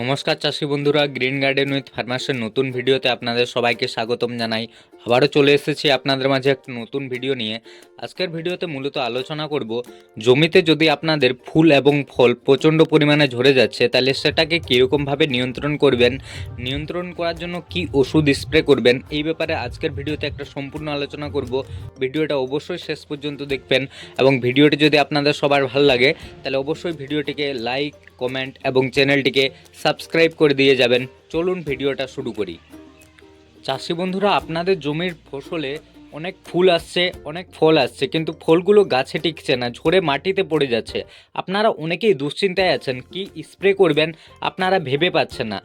নমস্কার চাষি বন্ধুরা গ্রিন গার্ডেন উইথ ফার্মাসের নতুন ভিডিওতে আপনাদের সবাইকে স্বাগতম জানাই। আবারও চলে এসেছি আপনাদের মাঝে একটা নতুন ভিডিও নিয়ে। আজকের ভিডিওতে মূলত আলোচনা করব, জমিতে যদি আপনাদের ফুল এবং ফল প্রচণ্ড পরিমাণে ঝরে যাচ্ছে, তাহলে সেটাকে কীরকমভাবে নিয়ন্ত্রণ করবেন, নিয়ন্ত্রণ করার জন্য কি ওষুধ স্প্রে করবেন, এই ব্যাপারে আজকের ভিডিওতে একটা সম্পূর্ণ আলোচনা করব। ভিডিওটা অবশ্যই শেষ পর্যন্ত দেখবেন এবং ভিডিওটি যদি আপনাদের সবার ভালো লাগে, তাহলে অবশ্যই ভিডিওটিকে লাইক কমেন্ট এবং চ্যানেলটিকে সাবস্ক্রাইব করে দিয়ে যাবেন। চলুন ভিডিওটা শুরু করি। চাষি বন্ধুরা আপনাদের জমির ফসলে অনেক ফুল আসছে, অনেক ফল আসছে, কিন্তু ফলগুলো গাছে টিকছে না, ঝরে মাটিতে পড়ে যাচ্ছে। আপনারা অনেকেই দুশ্চিন্তায় আছেন, কি স্প্রে করবেন আপনারা ভেবে পাচ্ছেন না।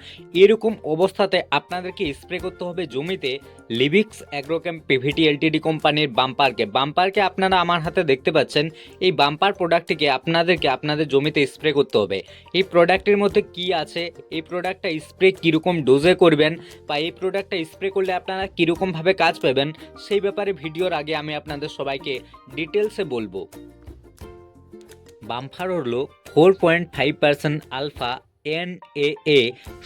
এরকম অবস্থাতে আপনাদেরকে স্প্রে করতে হবে জমিতে লিভিক্স অ্যাগ্রোক্যাম পিভিটি এলটিডি কোম্পানির বাম্পারকে। বাম্পারকে আপনারা আমার হাতে দেখতে পাচ্ছেন, এই বাম্পার প্রোডাক্টটিকে আপনাদেরকে আপনাদের জমিতে স্প্রে করতে হবে। এই প্রোডাক্টের মধ্যে কি আছে, এই প্রোডাক্টটা স্প্রে কীরকম ডোজে করবেন, বা এই প্রোডাক্টটা স্প্রে করলে আপনারা কীরকমভাবে কাজ পাবেন, সেই ব্যাপারে ভিডিওর আগে আমি আপনাদের সবাইকে ডিটেলসে বলব। বামফার হল four point five percent alpha N A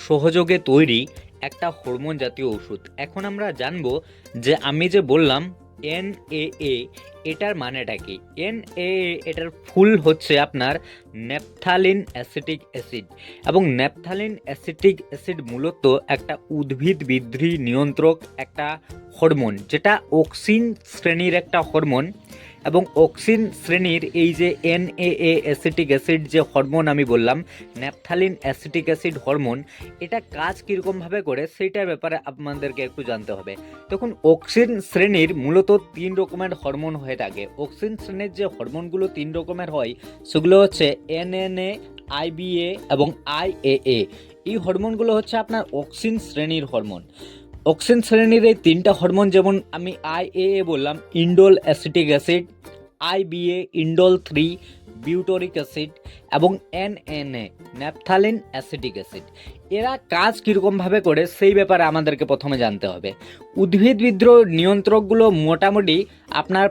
সহযোগে তৈরি একটা হরমোন জাতীয় ওষুধ। এখন আমরা জানব যে আমি যে বললাম এন এ এ এটার মানেটা কি? এন এ এটার ফুল হচ্ছে আপনার ন্যাপথালিন অ্যাসিটিক অ্যাসিড। এবং ন্যাপথালিন অ্যাসিটিক অ্যাসিড মূলত একটা উদ্ভিদ বৃদ্ধি নিয়ন্ত্রক একটা হরমোন, যেটা অক্সিন শ্রেণির একটা হরমোন। এবং অক্সিন শ্রেণির এই যে N A A acetic acid যে হরমোন আমি বললাম, ন্যাপথালিন অ্যাসিটিক অ্যাসিড হরমোন, এটা কাজ কীরকমভাবে করে সেইটার ব্যাপারে আপনাদেরকে একটু জানতে হবে। দেখুন, অক্সিন শ্রেণির মূলত তিন রকমের হরমোন হয়ে থাকে। অক্সিন শ্রেণির যে হরমোনগুলো তিন রকমের হয়, সেগুলো হচ্ছে এন এন এনএনএ আইবিএ এবং আইএএ এই হরমোনগুলো হচ্ছে আপনার অক্সিন শ্রেণির হরমোন। অক্সিন শ্রেণির এই তিনটা হরমোন, যেমন আমি আইএএ বললাম, indole acetic acid IBA indole three, butyric acid এবং এনএনএ ন্যাপথালিন অ্যাসিটিক অ্যাসিড। এরা কাজ কীরকমভাবে করে সেই ব্যাপারে আমাদেরকে প্রথমে জানতে হবে। উদ্ভিদ বিদ্রোহ নিয়ন্ত্রকগুলো মোটামুটি আপনার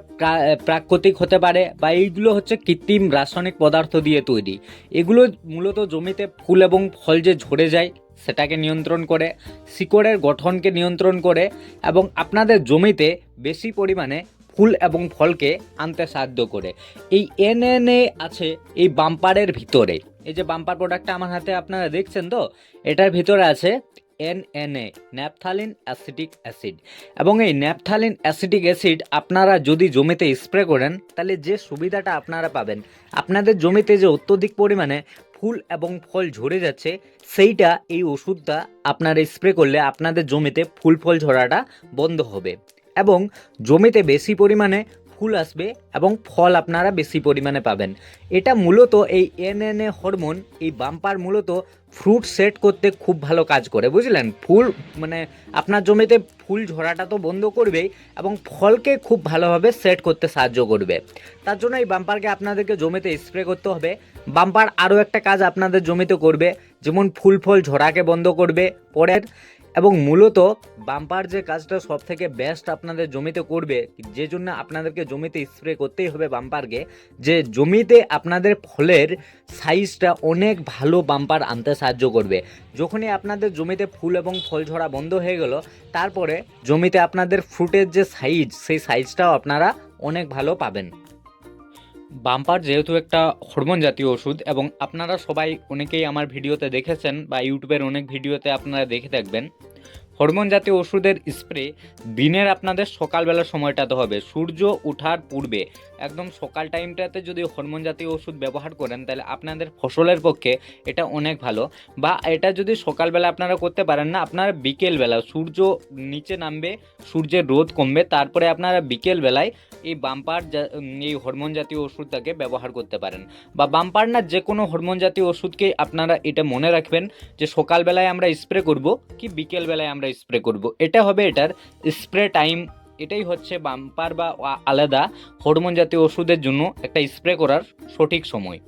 প্রাকৃতিক হতে পারে বা এইগুলো হচ্ছে কৃত্রিম রাসায়নিক পদার্থ দিয়ে তৈরি। এগুলো মূলত জমিতে ফুল এবং ফল যে ঝরে যায় সেটাকে নিয়ন্ত্রণ করে, শিকড়ের গঠনকে নিয়ন্ত্রণ করে এবং আপনাদের জমিতে বেশি পরিমাণে ফুল এবং ফলকে আনতে সাহায্য করে। এই এনএনএ আছে এই বাম্পারের ভিতরে। এই যে বাম্পার প্রোডাক্টটা আমার হাতে আপনারা দেখছেন তো, এটার ভিতরে আছে এনএনএ ন্যাপথালিন অ্যাসিটিক অ্যাসিড। এবং এই ন্যাপথালিন অ্যাসিটিক অ্যাসিড আপনারা যদি জমিতে স্প্রে করেন, তাহলে যে সুবিধাটা আপনারা পাবেন, আপনাদের জমিতে যে অত্যধিক পরিমাণে ফুল এবং ফল ঝরে যাচ্ছে, সেইটা এই ওষুধটা আপনারা স্প্রে করলে আপনাদের জমিতে ফুল ফল ঝরাটা বন্ধ হবে। এবং জমিতে বেশি পরিমাণে ফুল আসবে এবং ফল আপনারা বেশি পরিমাণে পাবেন। এটা মূলত এই এনএনএ হরমোন, এই বাম্পার মূলত ফ্রুট সেট করতে খুব ভালো কাজ করে, বুঝলেন? ফুল মানে আপনার জমিতে ফুল ঝরাটা তো বন্ধ করবেই এবং ফলকে খুব ভালোভাবে সেট করতে সাহায্য করবে। তার জন্য এই বাম্পারকে আপনাদেরকে জমিতে স্প্রে করতে হবে। বাম্পার আরও একটা কাজ আপনাদের জমিতে করবে, যেমন ফুল ফল ঝরাকে বন্ধ করবে, পরের এবং মূলত বাম্পার যে কাজটা সব থেকে বেস্ট আপনাদের জমিতে করবে, যে জন্য আপনাদেরকে জমিতে স্প্রে করতেই হবে বাম্পারকে যে জমিতে আপনাদের ফলের সাইজটা অনেক ভালো বাম্পার আনতে সাহায্য করবে। যখনই আপনাদের জমিতে ফুল এবং ফল ঝরা বন্ধ হয়ে গেল, তারপরে জমিতে আপনাদের ফ্রুটের যে সাইজ সেই সাইজটাও আপনারা অনেক ভালো পাবেন। বাম্পার যেহেতু একটা হরমোন জাতীয় ওষুধ এবং আপনারা সবাই অনেকেই আমার ভিডিওতে দেখেছেন বা ইউটিউবের অনেক ভিডিওতে আপনারা দেখে থাকবেন হরমোন জাতীয় ওষুধের স্প্রে দিনের আপনাদের সকালবেলা সময়টাতে হবে। সূর্য ওঠার পূর্বে। একদম সকাল টাইমটাতে যদি হরমোন জাতীয় ওষুধ ব্যবহার করেন, তাহলে আপনাদের ফসলের পক্ষে এটা অনেক ভালো। বা এটা যদি সকালবেলা আপনারা করতে পারেন না, আপনারা বিকেলবেলা সূর্য নিচে নামবে, সূর্যের রোদ কমবে, তারপরে আপনারা বিকেলবেলায় এই বাম্পার এই হরমোন জাতীয় ওষুধটাকে ব্যবহার করতে পারেন। বা বাম্পার না যে কোনো হরমোন জাতীয় ওষুধকে আপনারা এটা মনে রাখবেন যে সকালবেলায় আমরা স্প্রে করব, কি বিকেলবেলায় আমরা স্প্রে করব। এটা হবে এটার স্প্রে টাইম এটাই হচ্ছে বাম্পার বা আলাদা হরমোন জাতীয় ওষুধের জন্য একটা স্প্রে করার সঠিক সময়।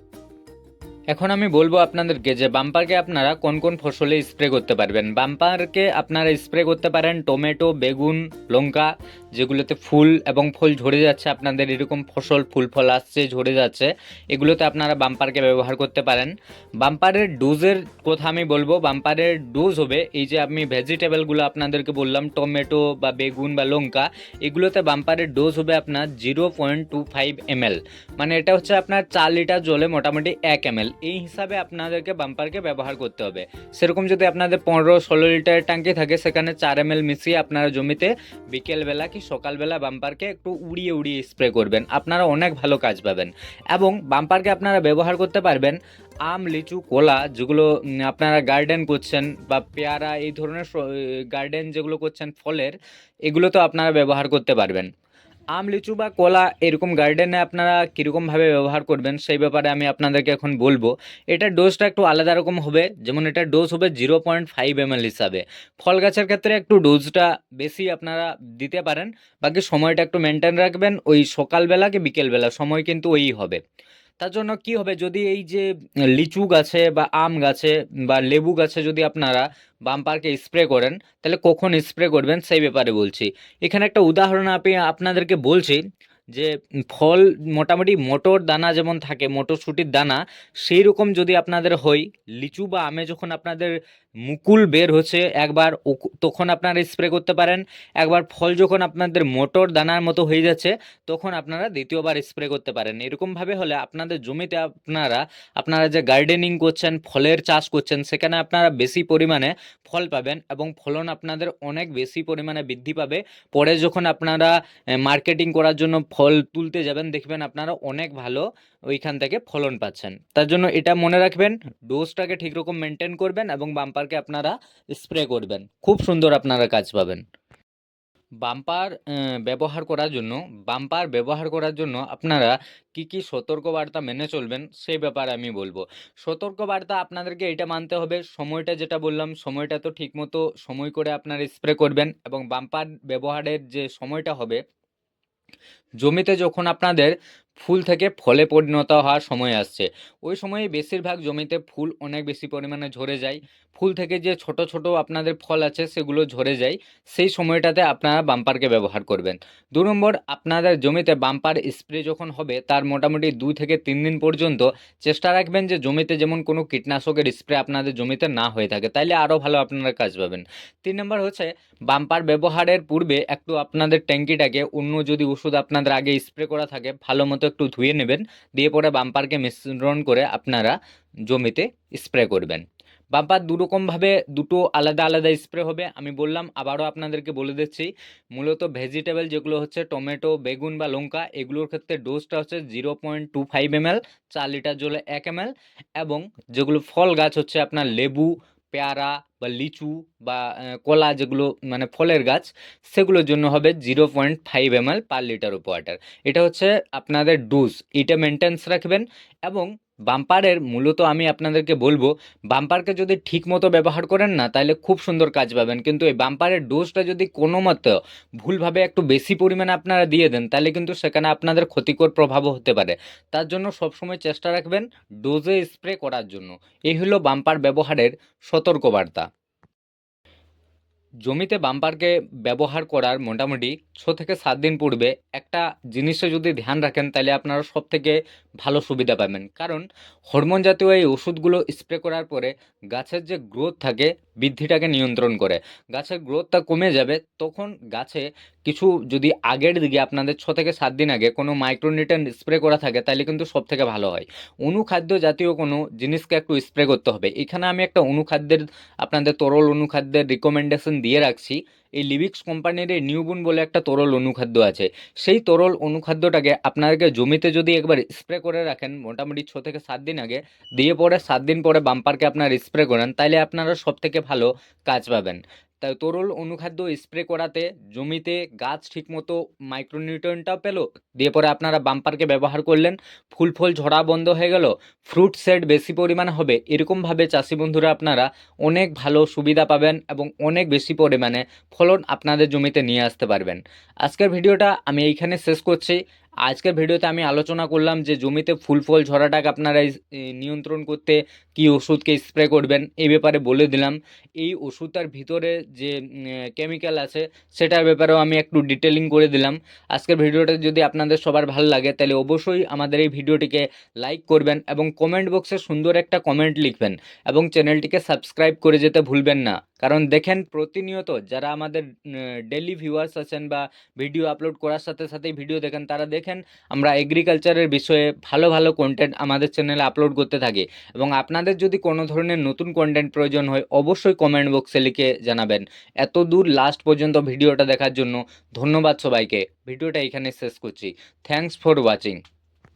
এখন আমি বলব আপনাদেরকে যে বাম্পারকে আপনারা কোন কোন ফসলে স্প্রে করতে পারবেন। বাম্পারকে আপনারা স্প্রে করতে পারেন টমেটো বেগুন, লঙ্কা যেগুলোতে ফুল এবং ফল ঝরে যাচ্ছে, আপনাদের এরকম ফসল, ফুল ফল আসছে, ঝরে যাচ্ছে, এগুলোতে আপনারা বাম্পারকে ব্যবহার করতে পারেন। বাম্পারের ডোজের কথা আমি বলব, বাম্পারের ডোজ হবে, এই যে আমি ভেজিটেবলগুলো আপনাদেরকে বললাম, টমেটো বা বেগুন বা লঙ্কা, এগুলোতে বাম্পারের ডোজ হবে আপনার zero point two five ml. মানে এটা হচ্ছে আপনার চার লিটার জলে মোটামুটি এক এমএল। এই হিসাবে আপনাদেরকে বাম্পারকে ব্যবহার করতে হবে। সেরকম যদি আপনাদের পনেরো ষোলো লিটারের ট্যাঙ্কি থাকে, সেখানে চার এমএল মিশিয়ে আপনারা জমিতে বিকেলবেলা সকালবেলা বাম্পারকে একটু উড়িয়ে উড়িয়ে স্প্রে করবেন? আপনারা অনেক ভালো কাজ পাবেন। এবং বাম্পারকে আপনারা ব্যবহার করতে পারবেন আম, লিচু, কলা, যেগুলো আপনারা গার্ডেন করছেন বা পেয়ারা, এই ধরনের গার্ডেন যেগুলো করছেন ফলের, এগুলো তো আপনারা ব্যবহার করতে পারবেন। আম, লিচু বা কলা এরকম গার্ডেনে আপনারা কীরকমভাবে ব্যবহার করবেন, সেই ব্যাপারে আমি আপনাদেরকে এখন বলব। এটা ডোজটা একটু আলাদা রকম হবে, যেমন এটা ডোজ হবে জিরো পয়েন্ট ফাইভ এমএল হিসাবে। ফল গাছের ক্ষেত্রে একটু ডোজটা বেশি আপনারা দিতে পারেন, বাকি সময়টা একটু মেনটেন রাখবেন, ওই সকালবেলা কি বিকেলবেলা, সময় কিন্তু ওই হবে। তার জন্য কি হবে? যদি এই যে, লিচু গাছে বা আম গাছে বা লেবু গাছে যদি আপনারা বাম্পারকে স্প্রে করেন, তাহলে কখন স্প্রে করবেন সেই ব্যাপারে বলছি। এখানে একটা উদাহরণ আমি আপনাদেরকে বলছি যে, ফল মোটামুটি মোটর দানা যেমন থাকে, মটরশুঁটির দানা সেই রকম যদি আপনাদের হয়, লিচু বা আমে যখন আপনাদের মুকুল বের হচ্ছে একবার ওক- তখন আপনারা স্প্রে করতে পারেন একবার ফল যখন আপনাদের মোটর দানার মতো হয়ে যাচ্ছে তখন আপনারা দ্বিতীয়বার স্প্রে করতে পারেন। এরকমভাবে হলে আপনাদের জমিতে আপনারা আপনারা যে গার্ডেনিং করছেন ফলের চাষ করছেন সেখানে আপনারা বেশি পরিমাণে ফল পাবেন এবং ফলন আপনাদের অনেক বেশি পরিমাণে বৃদ্ধি পাবে। পরে যখন আপনারা মার্কেটিং করার জন্য ফল তুলতে যাবেন দেখবেন আপনারা অনেক ভালো ওইখান থেকে ফলন পাচ্ছেন। তার জন্য এটা মনে রাখবেন ডোজটাকে ঠিক রকম মেনটেন করবেন এবং বাম্পারকে আপনারা স্প্রে করবেন। খুব সুন্দর আপনারা কাজ পাবেন। বাম্পার ব্যবহার করার জন্য বাম্পার ব্যবহার করার জন্য আপনারা কি কি সতর্কবার্তা মেনে চলবেন সেই ব্যাপারে আমি বলব। সতর্কবার্তা আপনাদেরকে এটা মানতে হবে, সময়টা যেটা বললাম, সময়টা তো ঠিকমতো সময় করে আপনারা স্প্রে করবেন এবং বাম্পার ব্যবহারের যে সময়টা হবে, জমিতে যখন আপনাদের ফুল থেকে ফলে পরিণত হওয়ার সময় আসছে। ওই সময়ে বেশিরভাগ জমিতে ফুল অনেক বেশি পরিমাণে ঝরে যায়। ফুল থেকে যে ছোট ছোট আপনাদের ফল আছে, সেগুলো ঝরে যায়। সেই সময়টাতে আপনারা বাম্পারকে ব্যবহার করবেন। দু নম্বর, আপনাদের জমিতে বাম্পার স্প্রে যখন হবে, তার মোটামুটি দুই থেকে তিন দিন পর্যন্ত চেষ্টা রাখবেন যে জমিতে যেমন কোনো কীটনাশকের স্প্রে আপনাদের জমিতে না হয়ে থাকে, তাইলে আরও ভালো আপনারা কাজ পাবেন। তিন নম্বর হচ্ছে, বাম্পার ব্যবহারের পূর্বে একটু আপনাদের ট্যাঙ্কিটাকে অন্য যদি ওষুধ আপনাদের আগে স্প্রে করা থাকে, ভালো মতো একটু ধুয়ে নেবেন, দিয়ে পরে বাম্পারকে মিশ্রণ করে আপনারা জমিতে স্প্রে করবেন। বাম্পার দুরকমভাবে দুটো আলাদা আলাদা স্প্রে হবে। আমি বললাম, আবারও আপনাদেরকে বলে দিচ্ছি, মূলত ভেজিটেবল যেগুলো হচ্ছে টমেটো, বেগুন বা লঙ্কা, এগুলোর ক্ষেত্রে ডোজটা হচ্ছে zero point two five ml চার লিটার জলে এক এমএল এবং যেগুলো ফল গাছ হচ্ছে আপনার লেবু পেয়ারা বা লিচু বা কলা যেগুলো মানে ফলের গাছ, সেগুলোর জন্য হবে zero point five M L per litre of water এটা হচ্ছে আপনাদের ডোজ, এটা মেনটেন্স রাখবেন এবং বাম্পারের মূলত আমি আপনাদেরকে বলব, বাম্পারকে যদি ঠিক মতো ব্যবহার করেন না, তাহলে খুব সুন্দর কাজ পাবেন। কিন্তু এই বাম্পারের ডোজটা যদি কোনো মতো ভুলভাবে একটু বেশি পরিমাণে আপনারা দিয়ে দেন, তাহলে কিন্তু সেখানে আপনাদের ক্ষতিকর প্রভাবও হতে পারে। তার জন্য সবসময় চেষ্টা রাখবেন ডোজে স্প্রে করার জন্য। এই হলো বাম্পার ব্যবহারের সতর্কবার্তা। জমিতে বাম্পারকে ব্যবহার করার মোটামুটি ছ থেকে সাত দিন পূর্বে একটা জিনিসে যদি ধ্যান রাখেন, তাহলে আপনারা সব থেকে ভালো সুবিধা পাবেন। কারণ হরমোন জাতীয় এই ওষুধগুলো স্প্রে করার পরে গাছের যে গ্রোথ থাকে বৃদ্ধিটাকে নিয়ন্ত্রণ করে। গাছের গ্রোথটা কমে যাবে, তখন গাছে কিছু যদি আগের দিকে, আপনাদের ছ থেকে সাত দিন আগে কোনো মাইক্রোনিউট্রেন স্প্রে করা থাকে তাহলে কিন্তু সব থেকে ভালো হয়। অনুখাদ্য জাতীয় কোনো জিনিসকে একটু স্প্রে করতে হবে। এখানে আমি একটা অনুখাদ্যের, আপনাদের তরল অনুখাদ্যের রিকমেন্ডেশন দিয়ে রাখছি। এই লিবিক্স কোম্পানির এই নিউবুন বলে একটা তরল অনুখাদ্য আছে। সেই তরল অনুখাদ্যটাকে আপনাদেরকে জমিতে যদি একবার স্প্রে করে রাখেন, মোটামুটি ছ থেকে সাত দিন আগে, দিয়ে পরে সাত দিন পরে বাম্পারকে আপনার স্প্রে করেন তাহলে আপনারা সব থেকে ভালো কাজ পাবেন। তাই তরল অনুখাদ্য স্প্রে করাতে জমিতে গাছ ঠিকমতো মাইক্রোনিউট্রিয়েন্টটাও পেল, দিয়ে পরে আপনারা বাম্পারকে ব্যবহার করলেন, ফুল ফল ঝরা বন্ধ হয়ে গেল ফ্রুট সেট বেশি পরিমাণে হবে, এরকমভাবে চাষি বন্ধুরা আপনারা অনেক ভালো সুবিধা পাবেন এবং অনেক বেশি পরিমাণে ফলন আপনাদের জমিতে নিয়ে আসতে পারবেন। আজকের ভিডিওটা আমি এইখানে শেষ করছি। আজকের ভিডিওতে আমি আলোচনা করলাম যে জমিতে ফুল ফল ঝরাটাকে আপনারা নিয়ন্ত্রণ করতে কি ওষুধকে স্প্রে করবেন এই ব্যাপারে বলে দিলাম। এই ওষুধটার ভিতরে যে কেমিক্যাল আছে, সেটার ব্যাপারেও আমি একটু ডিটেলিং করে দিলাম। আজকের ভিডিওটা যদি আপনাদের সবার ভালো লাগে, তাহলে অবশ্যই আমাদের এই ভিডিওটিকে লাইক করবেন এবং কমেন্ট বক্সে সুন্দর একটা কমেন্ট লিখবেন এবং চ্যানেলটিকে সাবস্ক্রাইব করে যেতে ভুলবেন না। কারণ দেখেন, প্রতিনিয়ত যারা আমাদের ডেলি ভিউয়ার্স আছেন বা ভিডিও আপলোড করার সাথে সাথেই ভিডিও দেখেন, তারা দেখেন আমরা এগ্রিকালচারের বিষয়ে ভালো ভালো কন্টেন্ট আমাদের চ্যানেলে আপলোড করতে থাকি। এবং আপনাদের যদি কোনো ধরনের নতুন কন্টেন্ট প্রয়োজন হয়, অবশ্যই কমেন্ট বক্সে লিখে জানাবেন। এত দূর লাস্ট পর্যন্ত ভিডিওটা দেখার জন্য ধন্যবাদ সবাইকে। ভিডিওটা এখানে শেষ করছি। Thanks for watching